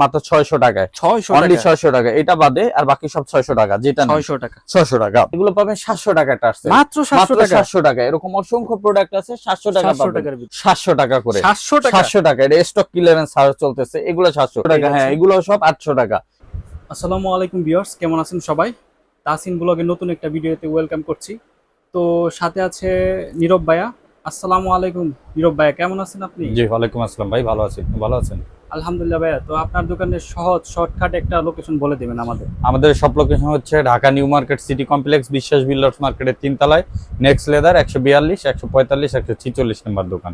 মাত্র ছয়শো টাকায়। ছয়শো অনলি ছয়শো টাকা এটা বাদে আর বাকি সব ছয়শো টাকা যেটা ছয়শো টাকা। ছয়শো টাকা। এগুলো পাবেন সাতশো টাকা টার্সেল মাত্র সাতশো টাকা। এরকম অসংখ্য প্রোডাক্ট আছে সাতশো টাকা সাতশো টাকা করে। সাতশো টাকা? সাতশো টাকা। এটা স্টক ক্লিয়ারেন্স চলতেছে। এগুলো সাতশো টাকা। হ্যাঁ এগুলো সব আটশো টাকা। আসসালামু আলাইকুম ভিউয়ার্স কেমন আছেন সবাই? তাসিন ব্লগের নতুন একটা ভিডিওতে ওয়েলকাম করছি। তো সাথে আছে নীরব ভাইয়া। আসসালামু আলাইকুম নীরব ভাইয়া। কেমন আছেন আপনি? জি ওয়ালাইকুম আসসালাম ভাই। ভালো আছি। আপনি ভালো আছেন? আলহামদুলিল্লাহ ভাইয়া তো আপনার দোকানের সহজ শর্টকাট একটা লোকেশন বলে দেবেন আমাদের। আমাদের সব লোকেশন হচ্ছে Dhaka new market city complex Biswas builders মার্কেটের তিনতলায় নেক্সট লেদার একশো বিয়াল্লিশ একশো পঁয়তাল্লিশ একশো ছিচল্লিশ নম্বর দোকান।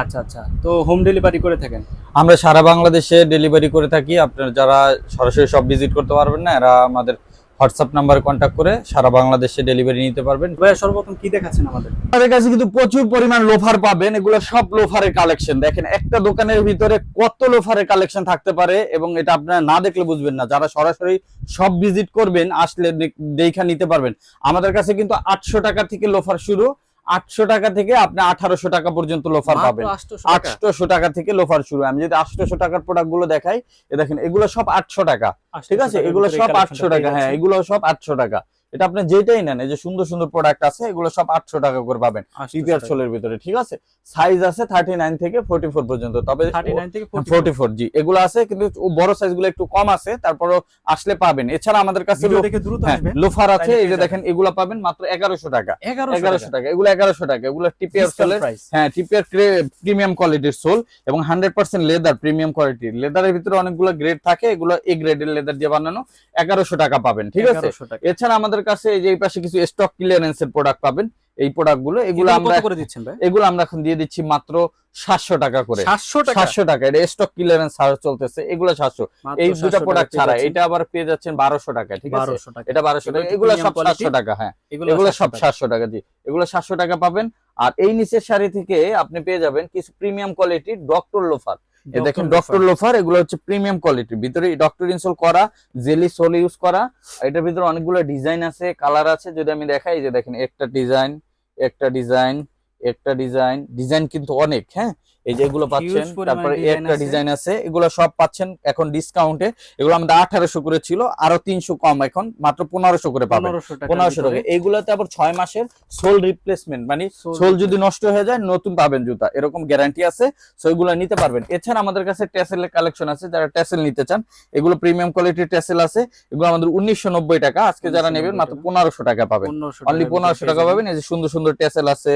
আচ্ছা আচ্ছা তো হোম ডেলিভারি করে থাকেন? আমরা সারা বাংলাদেশে ডেলিভারি করে থাকি আপনার যারা সরাসরি সব ভিজিট করতে পারবেন না এরা আমাদের হোয়াটসঅ্যাপ নাম্বারে কন্ট্যাক্ট করে সারা বাংলাদেশে ডেলিভারি নিতে পারবেন। ভাইয়া সর্বপ্রথম কি দেখাচ্ছেন আমাদের? আমাদের কাছে কিন্তু প্রচুর পরিমাণ লোফার পাবেন। এগুলো সব লোফারের কালেকশন দেখেন একটা দোকানের ভিতরে কত লোফারের কালেকশন থাকতে পারে এবং এটা আপনারা না দেখলে বুঝবেন না। যারা সরাসরি সব ভিজিট করবেন আসলে দেখ- নিতে পারবেন। আমাদের কাছে কিন্তু আটশো টাকা থেকে লোফার শুরু। আটশো টাকা থেকে আপনি আঠারোশো টাকা পর্যন্ত লোফার পাবেন। আটশো টাকা? থেকে লোফার শুরু আমি যদি আটশো টাকার প্রোডাক্টগুলো দেখাই এ দেখেন এগুলো সব আটশো টাকা। ঠিক আছে? এগুলো সব আটশো টাকা হ্যাঁ এগুলো সব আটশো টাকা। এটা আপনি যেটাই নেন এই যে সুন্দর সুন্দর প্রোডাক্ট আছে এগুলো সব আটশো টাকা করে পাবেন পিপিআর। সোলের ভিতরে ঠিক আছে? সাইজ আছে থার্টি নাইন থেকে ফোর্টি ফোর পর্যন্ত তবে 39 থেকে 44 ফোর্টি ফোর জি। এগুলো আছে কিন্তু বড় সাইজগুলো একটু কম আছে তারপরও আসলে পাবেন। এছাড়া আমাদের কাছে দ্রুত হ্যাঁ, লোফার আছে এই যে দেখেন এগুলো পাবেন মাত্র এগারোশো টাকা। 1100 এগারোশো টাকা এগুলো এগারোশো টাকা। এগুলো টিপিআর সোলের হ্যাঁ টিপিআর প্রিমিয়াম কোয়ালিটির সোল এবং hundred percent leather premium quality লেদারের ভিতরে অনেকগুলো গ্রেড থাকে এগুলো এ গ্রেডের লেদার দিয়ে বানানো। এগারোশো টাকা পাবেন ঠিক আছে? এছাড়া আমাদের কাছে এই যে এই পাশে কিছু স্টক ক্লিয়ারেন্সের প্রোডাক্ট পাবেন এই প্রোডাক্টগুলো এগুলো আমরা করে দিচ্ছেন ভাই? এগুলো আমরা এখন দিয়ে দিচ্ছি মাত্র সাতশো টাকা করে। 700 টাকা? এটা স্টক ক্লিয়ারেন্স চলতেছে এগুলো সাতশো। মাত্র এই 700 দুটা প্রোডাক্ট ছাড়া এটা আবার পেয়ে যাচ্ছেন বারোশো টাকা ঠিক আছে? এটা বারোশো টাকা এগুলো সব premium quality। সাতশো টাকা হ্যাঁ। এগুলো 700 সব সাতশো টাকা জি এগুলো সাতশো টাকা পাবেন। আর এই নিচের শাড়ি থেকে আপনি পেয়ে যাবেন কিছু প্রিমিয়াম কোয়ালিটির ডক্টর লোফার এ দেখেন ডক্টর লোফার এগুলো হচ্ছে প্রিমিয়াম কোয়ালিটির ভিতরে ডক্টর ইনসোল করা জেলি সোল ইউজ করা। এটার ভিতরে অনেকগুলো ডিজাইন আছে কালার আছে। যদি আমি দেখাই যে দেখেন একটা ডিজাইন একটা ডিজাইন একটা ডিজাইন ডিজাইন কিন্তু অনেক হ্যাঁ? এই যে এগুলো পাচ্ছেন তারপরে একটা ডিজাইন আছে এগুলো সব পাচ্ছেন এখন ডিসকাউন্টে এগুলো আমাদের আঠারোশো করে ছিল আরও তিনশো কম এখন মাত্র পনেরোশো করে পাবেন। 1500 টাকা পনেরোশো টাকা। এইগুলোতে আবার ছয় মাসের সোল রিপ্লেসমেন্ট মানে সোল যদি নষ্ট হয়ে যায় নতুন পাবেন জুতা। এরকম গ্যারান্টি আছে সো এগুলো নিতে পারবেন। এছাড়া আমাদের কাছে টেসেলের কালেকশন আছে যারা টেসেল নিতে চান। এগুলো প্রিমিয়াম কোয়ালিটির টেসেল আছে। এগুলো আমাদের উনিশশো নব্বই টাকা। আজকে যারা নেবেন মাত্র। পনেরোশো টাকা পাবেন। অনলি পনেরোশো টাকা পাবেন। এই যে সুন্দর সুন্দর টেসেল আছে।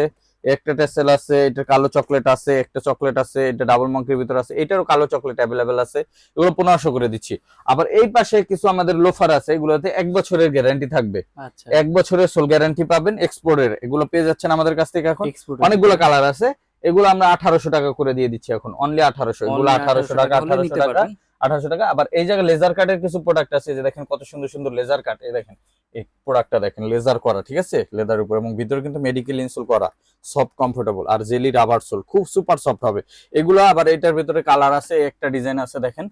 একটা টেসেল আছে এটা কালো চকলেট আছে একটা চকলেট আছে এটা ডাবল মঙ্কের ভিতর আছে এটারও কালো চকলেট অ্যাভেলেবেল আছে এগুলো পনেরোশো করে দিচ্ছি। আবার এই পাশে কিছু আমাদের লোফার আছে এগুলোতে এক বছরের গ্যারান্টি থাকবে। আচ্ছা। এক বছরের সোল গ্যারান্টি পাবেন এক্সপোর্টের এগুলো পেয়ে যাচ্ছেন আমাদের কাছ থেকে এখন। অনেকগুলো কালার আছে এগুলো আমরা আঠারোশো টাকা করে দিয়ে দিচ্ছি এখন অনলি আঠারোশো এগুলো আঠারোশো টাকা আঠারোশো টাকা। আঠারোশো টাকা। আবার এই জায়গায় লেজার কাটের কিছু প্রোডাক্ট আছে যে দেখেন কত সুন্দর সুন্দর লেজার কাট এই দেখেন। এই প্রোডাক্টটা দেখেন লেজার করা, ঠিক আছে? লেদার উপর এবং ভিতরে কিন্তু মেডিকেল ইনসোল করা সফট কমফোর্টেবল আর জেলি রাবার সোল খুব সুপার সফট হবে। এগুলো আবার এটার ভিতরে কালার আছে, একটা ডিজাইন আছে দেখেন।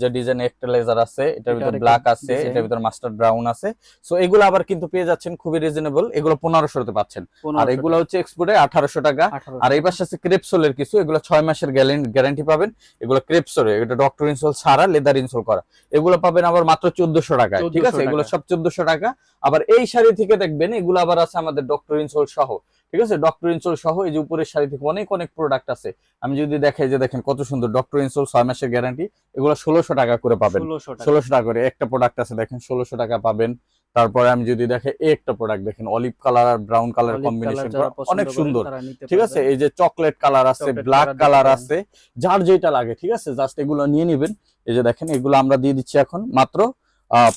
যে ডিজাইন একটা লেজার আছে এটার এটা ভিতরে ব্ল্যাক আছে এটার ভিতরে মাস্টার ব্রাউন আছে। সো এগুলো আবার কিন্তু পেয়ে যাচ্ছেন খুবই রিজনেবল এগুলো পনেরোশোতে পাচ্ছেন। আর 1500 এগুলো হচ্ছে এক্সপোর্টে আঠারোশো টাকা। আর এই পাশে আছে ক্রেপসোলের কিছু এগুলো ছয় মাসের গ্যারান্টি পাবেন। এগুলো ক্রেপসোলে এটা ডক্টর ইনসোল ছাড়া লেদার ইনসোল করা। এগুলো পাবেন আবার মাত্র চোদ্দশো টাকায় ঠিক আছে? এগুলো সব চোদ্দশো টাকা। আবার এই শাড়ি থেকে দেখবেন এগুলো আবার আছে আমাদের ডক্টর ইনসোল সহ। ঠিক আছে? ডক্টর ইনসোল সহ এই যে উপরের শাড়ি থেকে অনেক অনেক প্রোডাক্ট আছে। আমি যদি দেখাই যে দেখেন কত সুন্দর ডক্টর ইনসোল ছয় মাসের গ্যারান্টি এগুলো ষোলোশো টাকা করে পাবেন। ষোলোশো টাকা। করে। একটা প্রোডাক্ট আছে দেখেন ষোলোশো টাকা পাবেন। তারপরে আমি যদি দেখে একটা প্রোডাক্ট দেখেন অলিভ কালার আর ব্রাউন কালার কম্বিনেশন অনেক সুন্দর। ঠিক আছে? এই যে চকলেট কালার আছে ব্ল্যাক কালার আছে যার যেটা লাগে ঠিক আছে? জাস্ট এগুলো নিয়ে নিবেন। এই যে দেখেন এগুলো আমরা দিয়ে দিচ্ছি এখন মাত্র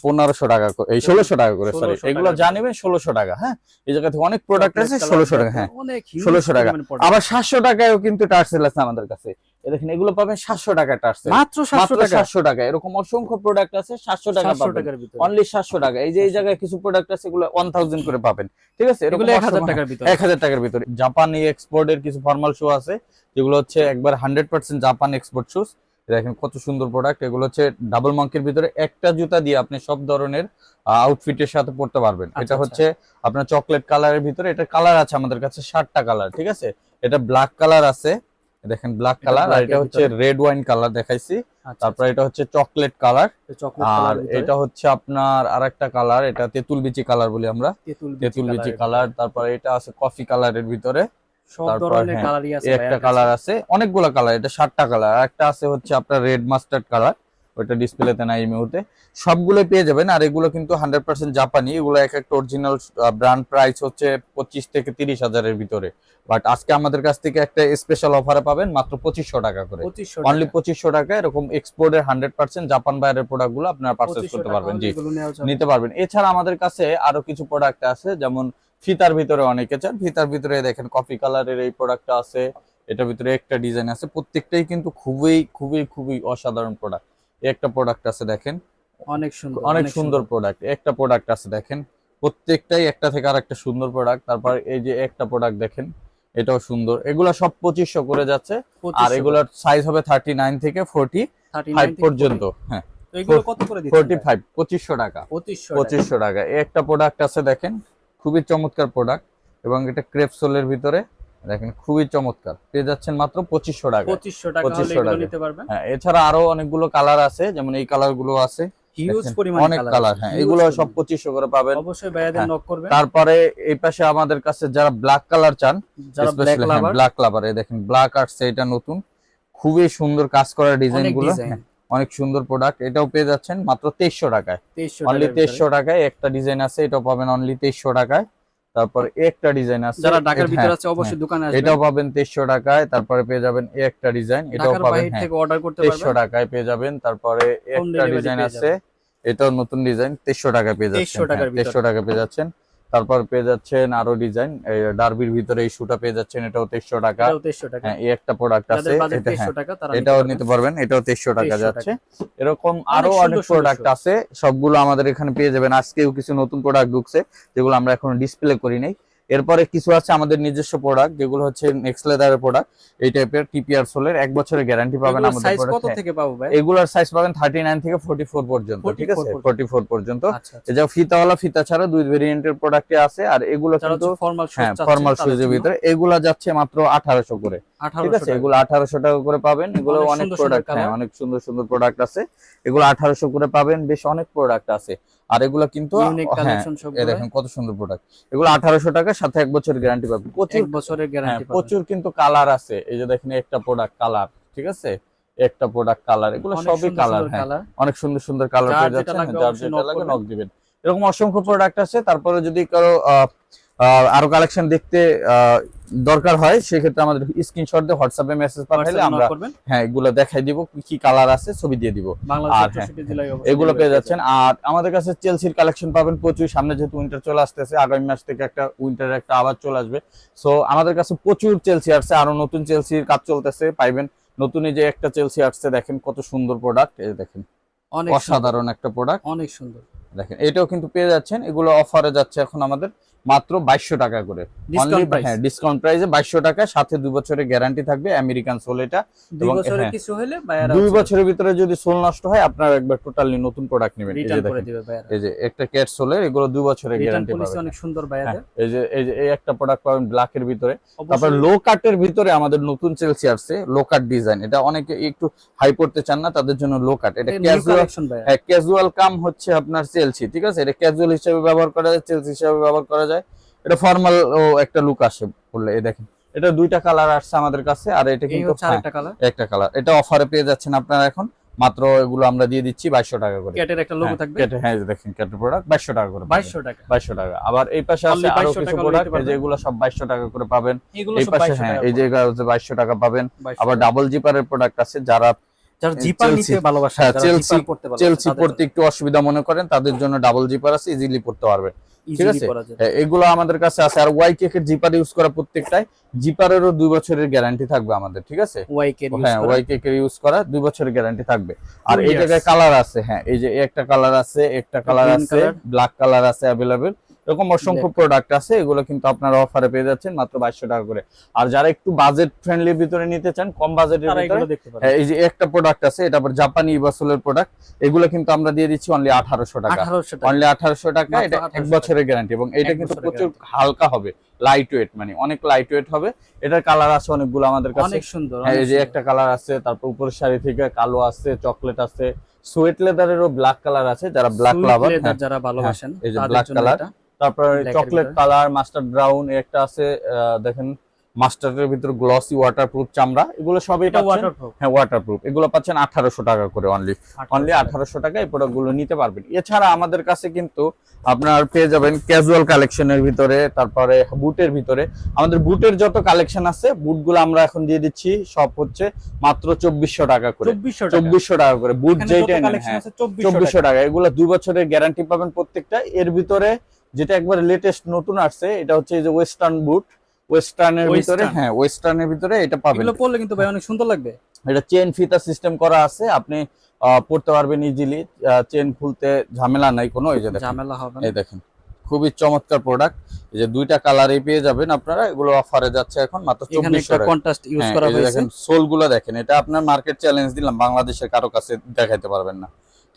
পনেরোশো টাকা এই ষোলোশো টাকা করে সরি 1600 এগুলো। যা নেবেন ষোলোশো টাকা হ্যাঁ? এই জায়গা থেকে অনেক প্রোডাক্ট আছে ষোলোশো টাকা হ্যাঁ 1600 টাকা। আবার সাতশো টাকায়ও কিন্তু টার্সেল আছে আমাদের কাছে। দেখেন এগুলো পাবেন সাতশো টাকা টার্সেল মাত্র 700 মাত্র টাকা। সাতশো টাকা। এরকম অসংখ্য প্রোডাক্ট আছে সাতশো টাকা 700 পাবেন। অনলি সাতশো টাকা। এই যে এই জায়গায় কিছু প্রোডাক্ট আছে এগুলো ওয়ান থাউজেন্ড করে পাবেন। ঠিক আছে? এরকম 1000 অসংখ্য- টাকার ভিতরে। এক হাজার টাকার ভিতরে। জাপানি এক্সপোর্টের কিছু ফর্মাল শু আছে যেগুলো হচ্ছে একবার hundred percent Japan export shoes দেখেন কত সুন্দর প্রোডাক্ট এগুলো হচ্ছে ডাবল মাঙ্কের ভিতরে একটা জুতা দিয়ে আপনি সব ধরনের আউটফিটের সাথে পড়তে পারবেন। এটা। হচ্ছে আপনার চকলেট কালারের ভিতরে। এটা কালার আছে আমাদের কাছে ষাটটা কালার ঠিক আছে? এটা ব্ল্যাক কালার আছে। দেখেন ব্ল্যাক কালার আর এটা হচ্ছে রেড ওয়াইন কালার দেখাইছি। তারপর এটা হচ্ছে চকলেট কালার আর এটা হচ্ছে আপনার আরেকটা কালার এটা তেঁতুল বিচি কালার বলি আমরা। তেঁতুল তেঁতুল বিচি কালার তারপর এটা আছে কফি কালারের ভিতরে। সব তারপর ধরনের হ্যাঁ, কালারই আছে একটা কালার আছে অনেকগুলো কালার এটা সাতটা কালার একটা আছে হচ্ছে আপনার রেড মাস্টার্ড কালার ওটা ডিসপ্লেতে নাই এই মুহূর্তে। সবগুলো পেয়ে যাবেন আর এগুলো কিন্তু হান্ড্রেড পার্সেন্ট জাপানি এগুলো এক একটা অরিজিনাল ব্র্যান্ড প্রাইস হচ্ছে পঁচিশ থেকে তিরিশ হাজারের ভিতরে। বাট আজকে আমাদের কাছ থেকে একটা স্পেশাল অফারে পাবেন মাত্র পঁচিশশো টাকা করে। অনলি পঁচিশশো টাকা এরকম এক্সপোর্টের হান্ড্রেড পার্সেন্ট জাপান বাইরের প্রোডাক্টগুলো আপনারা পারচেস করতে পারবেন জি। নিতে পারবেন। এছাড়া আমাদের কাছে আরও কিছু প্রোডাক্ট আছে যেমন ফিতার ভিতরে অনেকে চান ফিতার ভিতরে দেখেন কফি কালারের এই প্রোডাক্টটা আছে এটার ভিতরে একটা ডিজাইন আছে প্রত্যেকটাই কিন্তু খুবই খুবই খুবই অসাধারণ প্রোডাক্ট একটা প্রোডাক্ট আছে দেখেন অনেক সুন্দর অনেক সুন্দর প্রোডাক্ট একটা প্রোডাক্ট আছে দেখেন প্রত্যেকটাই একটা থেকে আর একটা সুন্দর প্রোডাক্ট তারপর এই যে একটা প্রোডাক্ট দেখেন এটাও সুন্দর। এগুলো সব পঁচিশশো করে যাচ্ছে আর এগুলোর সাইজ হবে থার্টি নাইন থেকে ফোর্টি ফাইভ পর্যন্ত হ্যাঁ। তো এগুলো কত করে দিচ্ছেন ফোর্টি ফাইভ পঁচিশশো টাকা। পঁচিশশো টাকা। একটা প্রোডাক্ট আছে দেখেন খুবই চমৎকার প্রোডাক্ট এবং এটা ক্রেপসোলের ভিতরে দেখেন খুবই চমৎকার। পেয়ে যাচ্ছেন মাত্র পঁচিশশো টাকা পঁচিশশো টাকা হলে 2500 এগুলো টাকা। নিতে পারবেন। হ্যাঁ এছাড়া আরও অনেকগুলো কালার আছে যেমন এই কালারগুলো আছে। অনেক কালার হ্যাঁ এগুলো সব পঁচিশশো করে পাবেন। অবশ্যই ভাইয়াদের হ্যাঁ, নক করবেন। তারপরে এই পাশে আমাদের কাছে যারা ব্ল্যাক কালার চান যারা ব্ল্যাক লাভার দেখেন ব্ল্যাক এটা নতুন। খুবই সুন্দর কাজ করা ডিজাইনগুলো অনেক সুন্দর প্রোডাক্ট এটাও পেয়ে যাচ্ছেন মাত্র তেইশশো টাকায়। অনলি তেইশশো টাকায় একটা ডিজাইন আছে এটাও পাবেন অনলি তেইশশো টাকায়। তারপর একটা ডিজাইন আছে। যারা ঢাকার হ্যাঁ, ভিতরে আছে অবশ্যই দোকানে আসবেন। এটাও পাবেন তেইশশো টাকায় তারপরে পেয়ে যাবেন এই একটা ডিজাইন এটাও ঢাকার পাবেন বাইরে হ্যাঁ। থেকে অর্ডার করতে পারবেন। টাকায় পেয়ে যাবেন তারপরে একটা ডিজাইন আছে এটাও নতুন ডিজাইন তেইশশো টাকায় পেয়ে 2300 যাচ্ছেন টাকার ভিতরে। তেইশশো টাকা পেয়ে যাচ্ছেন। তারপর পেয়ে যাচ্ছেন আরও ডিজাইন ডার্বির ভিতরে এই শুটা পেয়ে যাচ্ছেন এটাও তেইশশো টাকা। তেইশশো টাকা। হ্যাঁ এই একটা প্রোডাক্ট আছে হ্যাঁ এটাও নিতে পারবেন এটাও তেইশশো টাকা যাচ্ছে। এরকম আরও অনেক প্রোডাক্ট আছে সবগুলো আমাদের এখানে পেয়ে যাবেন। আজকেও কিছু নতুন প্রোডাক্ট ঢুকছে যেগুলো আমরা এখন ডিসপ্লে করি নাই। এরপরে কিছু আছে আমাদের নিজস্ব প্রোডাক্ট যেগুলো হচ্ছে নেক্সট লেদারের প্রোডাক্ট এই টাইপের টিপিআর সোলের এক বছরের গ্যারান্টি পাবেন আমাদের সাইজ কত থেকে পাবো ভাই? এগুলোর সাইজ পাবেন থার্টি নাইন থেকে ফোর্টি ফোর পর্যন্ত ঠিক আছে? পর্যন্ত। ফোর্টি ফোর পর্যন্ত। আচ্ছা আচ্ছা। এটা ফিতাওয়ালা ফিতা ছাড়া দুই ভেরিয়েন্টের প্রোডাক্টে আছে আর এগুলো কিন্তু ফর্মাল হ্যাঁ ফর্মাল শুজের ভিতরে। এগুলা যাচ্ছে মাত্র আঠারোশো করে ঠিক আছে? এগুলো আঠারোশো টাকা করে পাবেন। এগুলো অনেক প্রোডাক্ট হ্যাঁ অনেক সুন্দর সুন্দর প্রোডাক্ট আছে। এগুলো আঠারোশো করে পাবেন বেশ অনেক প্রোডাক্ট আছে। আর এগুলো কিন্তু হ্যাঁ দেখেন কত সুন্দর প্রোডাক্ট এগুলো আঠারোশো টাকা সাথে এক বছরের গ্যারান্টি পাবে প্রচুর বছরের গ্যারান্টি প্রচুর কিন্তু কালার আছে। এই যে দেখেন একটা প্রোডাক্ট কালার ঠিক আছে? একটা প্রোডাক্ট কালার এগুলো সবই কালার হ্যাঁ। অনেক সুন্দর সুন্দর কালার পেয়ে যাচ্ছে যাচ্ছেন যার যেটা লাগে নক দিবেন। এরকম অসংখ্য প্রোডাক্ট আছে। তারপরে যদি কারও আরও কালেকশন দেখতে দরকার হয় সেক্ষেত্রে আমাদের স্ক্রিনশট দিয়ে হোয়াটসঅ্যাপে মেসেজ পাঠাইলে আমরা হ্যাঁ এগুলো দেখাই দিব কি কি কালার আছে ছবি দিয়ে দিব। আর হ্যাঁ, 64 জেলায় অবশ্যই এগুলো পেয়ে যাচ্ছেন। আর আমাদের কাছে চেলসির কালেকশন পাবেন প্রচুর। সামনে যেহেতু উইন্টার চলে আসতেছে আগামী মাস থেকে একটা উইন্টার একটা আবার চলে আসবে। সো আমাদের কাছে প্রচুর চেলসি আসছে আরও নতুন চেলসির কাজ চলতেছে পাইবেন। নতুন এই যে একটা চেলসি আসছে দেখেন কত সুন্দর প্রোডাক্ট এই দেখেন। অনেক অসাধারণ একটা প্রোডাক্ট অনেক সুন্দর। দেখেন এটাও কিন্তু পেয়ে যাচ্ছেন। এগুলো অফারে যাচ্ছে এখন আমাদের। মাত্র বাইশশো টাকা করে। ডিসকাউন্ট প্রাইস হ্যাঁ ডিসকাউন্ট প্রাইসে বাইশশো টাকা সাথে দুই বছরের গ্যারান্টি থাকবে আমেরিকান সোল এটা। দুই বছরের হ্যাঁ, বছরের ভিতরে যদি সোল নষ্ট হয় আপনারা একবার টোটালি নতুন প্রোডাক্ট নেবেন। এই যে একটা ক্যাট সোলের এগুলো দুই বছরের গ্যারান্টি পাবেন। অনেক সুন্দর হ্যাঁ, এই যে এই যে এই একটা প্রোডাক্ট পাবেন ব্ল্যাকের ভিতরে। তারপর লো কাটের ভিতরে আমাদের নতুন চেলসি আসছে লো কাট ডিজাইন এটা অনেকে একটু হাই করতে চান না তাদের জন্য লো কাট এটা ক্যাজুয়াল হ্যাঁ ক্যাজুয়াল কাম হচ্ছে আপনার চেলসি ঠিক আছে? এটা ক্যাজুয়াল হিসেবে ব্যবহার করা যায় চেলসি হিসেবে ব্যবহার করা যায়। এটা ফর্মাল ও একটা লুক আসে বললে এই দেখেন। এটা দুইটা কালার আসছে আমাদের কাছে আর এটা কিন্তু হ্যাঁ, একটা কালার এটা অফারে পেয়ে যাচ্ছেন আপনারা এখন মাত্র এগুলো আমরা দিয়ে দিচ্ছি বাইশশো টাকা করে। ক্যাটের একটা লোগো হ্যাঁ, থাকবে? কেটে- হ্যাঁ দেখেন ক্যাটের প্রোডাক্ট বাইশশো টাকা করে বাইশশো টাকা। বাইশশো টাকা। আবার এই পাশে আছে আরও কিছু প্রোডাক্ট যেগুলো সব বাইশশো টাকা করে পাবেন। এই পাশে হ্যাঁ এই যে বাইশশো টাকা পাবেন। আবার ডাবল জিপারের প্রোডাক্ট আছে যারা যারা জিপার নিতে ভালোবাসে হ্যাঁ, চেলসি- পড়তে চেলসি পড়তে একটু অসুবিধা মনে করেন তাদের জন্য ডাবল জিপার আছে ইজিলি পড়তে পারবে। ঠিক আছে? হ্যাঁ, এগুলো আমাদের কাছে আছে। আর ওয়াই কেকের জিপার ইউজ করা প্রত্যেকটাই জিপারেরও দুই বছরের গ্যারান্টি থাকবে আমাদের ঠিক আছে? হ্যাঁ ওয়াই কেকের ইউজ করা দুই বছরের গ্যারান্টি থাকবে। আর এই জায়গায় কালার আছে হ্যাঁ এই যে একটা কালার আছে একটা কালার আছে ব্ল্যাক কালার আছে অ্যাভেলেবেল এরকম অসংখ্য প্রোডাক্ট আছে এগুলো কিন্তু আপনারা অফারে পেয়ে যাচ্ছেন মাত্র বাইশশো টাকা করে। আর যারা একটু বাজেট ফ্রেন্ডলি ভিতরে নিতে চান কম বাজেটের ভিতরে হ্যাঁ, এই যে একটা প্রোডাক্ট আছে এটা আবার জাপানি ইবাসলের প্রোডাক্ট এগুলো কিন্তু আমরা দিয়ে দিচ্ছি অনলি আঠারোশো টাকা। অনলি আঠারোশো টাকা এটা এক বছরের গ্যারান্টি এবং এটা কিন্তু প্রচুর হালকা হবে লাইট ওয়েট মানে অনেক লাইট ওয়েট হবে। এটার কালার আছে অনেকগুলো আমাদের কাছে। অনেক সুন্দর হ্যাঁ, এই যে একটা কালার আছে তারপর উপরের শাড়ি থেকে কালো আছে চকলেট আছে সোয়েট লেদারেরও ব্ল্যাক কালার আছে যারা ব্ল্যাক লাভার যারা ভালোবাসেন এই যে color, এটা। তারপর চকলেট কালার মাস্টার ব্রাউন একটা আছে দেখেন মাস্টারের ভিতরে গ্লসি ওয়াটারপ্রুফ চামড়া এগুলো সবই ওয়াটারপ্রুফ হ্যাঁ ওয়াটারপ্রুফ এগুলো পাচ্ছেন আঠারোশো টাকা করে অনলি অনলি আঠারোশো টাকা এই প্রোডাক্টগুলো নিতে পারবেন। এছাড়া আমাদের কাছে কিন্তু আপনার পেয়ে যাবেন ক্যাজুয়াল কালেকশনের ভিতরে তারপরে বুটের ভিতরে। আমাদের বুটের যত কালেকশন আছে বুটগুলো আমরা এখন দিয়ে দিচ্ছি সব হচ্ছে মাত্র চব্বিশশো টাকা করে। চব্বিশশো চব্বিশশো টাকা করে। বুট যেটা নেন কালেকশন হ্যাঁ। আছে চব্বিশশো চব্বিশশো টাকা। এগুলো দুই বছরের গ্যারান্টি পাবেন প্রত্যেকটা। এর ভিতরে যেটা একবার লেটেস্ট নতুন আসছে এটা হচ্ছে এই যে ওয়েস্টার্ন বুট ওয়েস্টার্নের ভিতরে। হ্যাঁ ওয়েস্টার্নের ভিতরে এটা পাবেন। এগুলো পরলে কিন্তু ভাই অনেক সুন্দর লাগবে। এটা চেন ফিতা সিস্টেম করা আছে আপনি পড়তে পারবেন ইজিলি চেন খুলতে ঝামেলা নাই কোনো এই যে দেখেন। ঝামেলা হবে না। এই দেখেন খুবই চমৎকার প্রোডাক্ট এই যে দুইটা কালারে পেয়ে যাবেন আপনারা এগুলো অফারে যাচ্ছে এখন মাত্র এখানে চব্বিশশো একটা টাকা কন্ট্রাস্ট ইউজ করা হয়েছে। দেখেন সোলগুলো দেখেন এটা আপনার মার্কেট চ্যালেঞ্জ দিলাম বাংলাদেশের কারও কাছে দেখাইতে পারবেন না।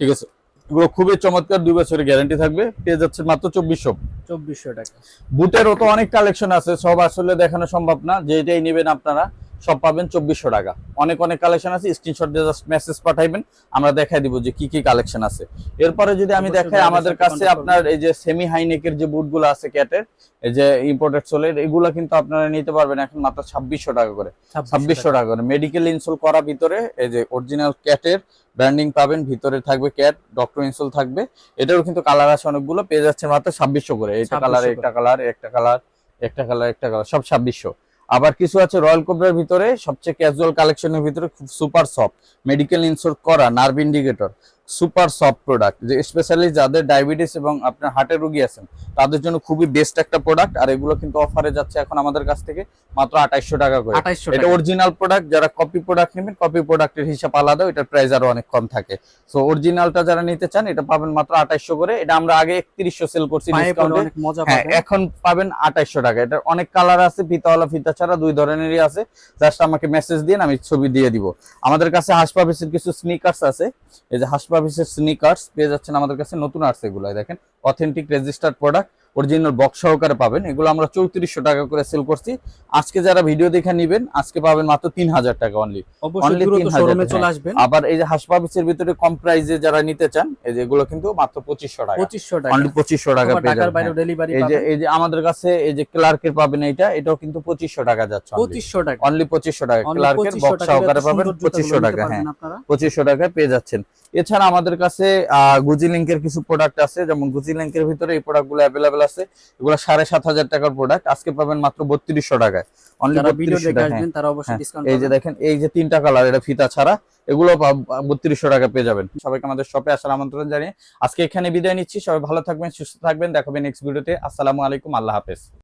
ঠিক আছে এগুলো খুবই চমৎকার দুই বছরের গ্যারান্টি থাকবে। পেয়ে যাচ্ছে মাত্র চব্বিশশো। চব্বিশশো টাকা। বুটেরও তো অনেক কালেকশন আছে সব আসলে দেখানো সম্ভব না যেটাই নেবেন আপনারা। সব পাবেন চব্বিশশো টাকা। অনেক অনেক কালেকশন আছে স্ক্রিনশট দিয়ে জাস্ট মেসেজ পাঠাইবেন আমরা দেখাই দিব যে কি কি কালেকশন আছে। এরপরে যদি আমি দেখাই আমাদের কাছে আপনার এই যে সেমি হাইনেকের যে বুটগুলো আছে ক্যাটের এই যে ইম্পোর্টেড সোলের এগুলো কিন্তু আপনারা নিতে পারবেন এখন মাত্র ছাব্বিশশো টাকা করে। ছাব্বিশশো টাকা। করে। মেডিকেল ইনসোল করা ভিতরে এই যে অরিজিনাল ক্যাটের ব্র্যান্ডিং পাবেন ভিতরে থাকবে ক্যাট ডক্টর ইনসোল থাকবে। এটারও কিন্তু কালার আছে অনেকগুলো পেয়ে যাচ্ছে মাত্র ছাব্বিশশো করে। এটা কালার একটা কালার একটা কালার একটা কালার একটা কালার সব ছাব্বিশশো। আবার কিছু আছে রয়্যাল কোবরার ভিতরে, সবচেয়ে ক্যাজুয়াল কালেকশনের ভিতরে খুব সুপার সফট মেডিকেল ইনসোর করা nerve indicator super soft product যে স্পেশালি যাদের ডায়াবেটিস এবং আপনার হার্টের রোগী আছেন তাদের জন্য খুবই বেস্ট একটা প্রোডাক্ট আর এগুলো কিন্তু অফারে যাচ্ছে এখন আমাদের কাছ থেকে মাত্র আঠাইশশো টাকা করে। এটা অরিজিনাল প্রোডাক্ট যারা কপি প্রোডাক্ট নেবেন কপি প্রোডাক্টের হিসাব আলাদা এটার প্রাইস আরও অনেক কম থাকে। সো অরিজিনালটা যারা নিতে চান এটা পাবেন মাত্র আঠাইশশো করে। এটা আমরা আগে একত্রিশশো সেল করছি হ্যাঁ এখন পাবেন আঠাইশশো টাকা। এটা অনেক কালার আছে ফিতাওয়ালা ফিতা ছাড়া দুই ধরনেরই আছে। জাস্ট আমাকে মেসেজ দিন আমি ছবি দিয়ে দিব। আমাদের কাছে হাসপাবিসের কিছু স্নিকার্স আছে। এই যে হাসপাবিসের স্নিকার্স পেয়ে যাচ্ছেন আমাদের কাছে নতুন আর্টস এগুলো দেখেন authentic registered product original box সহকারে পাবেন। এগুলো আমরা চৌত্রিশশো টাকা করে সেল করছি। আজকে যারা ভিডিও দেখে নিবেন আজকে পাবেন মাত্র তিন হাজার টাকা অনলি অবশ্যই only দ্রুত 3000 শোরুমে হ্যাঁ। চলে আসবেন। আবার এই যে হাসপাবিসের ভিতরে কম প্রাইসে যারা নিতে চান এই যে এগুলো কিন্তু মাত্র পঁচিশশো টাকা। পঁচিশশো টাকা। অনলি পঁচিশশো টাকা পেয়ে যাবেন। বাইরেও হ্যাঁ। এই যে এই যে আমাদের কাছে এই যে ক্লার্কের পাবেন এইটা এটাও কিন্তু পঁচিশশো টাকা যাচ্ছে পঁচিশশো টাকা। অনলি পঁচিশশো টাকা। ক্লার্কের বক্স সহকারে পাবেন পঁচিশশো টাকা হ্যাঁ। পঁচিশশো টাকায় পেয়ে যাচ্ছেন। এছাড়া আমাদের কাছে গুজি লিঙ্কের কিছু প্রোডাক্ট আছে যেমন গুজি লিঙ্কের ভিতরে এই প্রোডাক্টগুলো অ্যাভেলেবেল আছে এগুলো সাড়ে সাত হাজার টাকার প্রোডাক্ট আজকে পাবেন মাত্র বত্রিশশো টাকায়। হ্যাঁ, এই যে দেখেন এই যে তিনটা কালার এটা ফিতা ছাড়া এগুলো বত্রিশশো টাকা পেয়ে যাবেন। সবাইকে আমাদের শপে আসার আমন্ত্রণ জানিয়ে আজকে এখানে বিদায় নিচ্ছি। সবাই ভালো থাকবেন সুস্থ থাকবেন। দেখাবেন নেক্সট ভিডিওতে আসসালামু আলাইকুম আল্লাহ হাফেজ।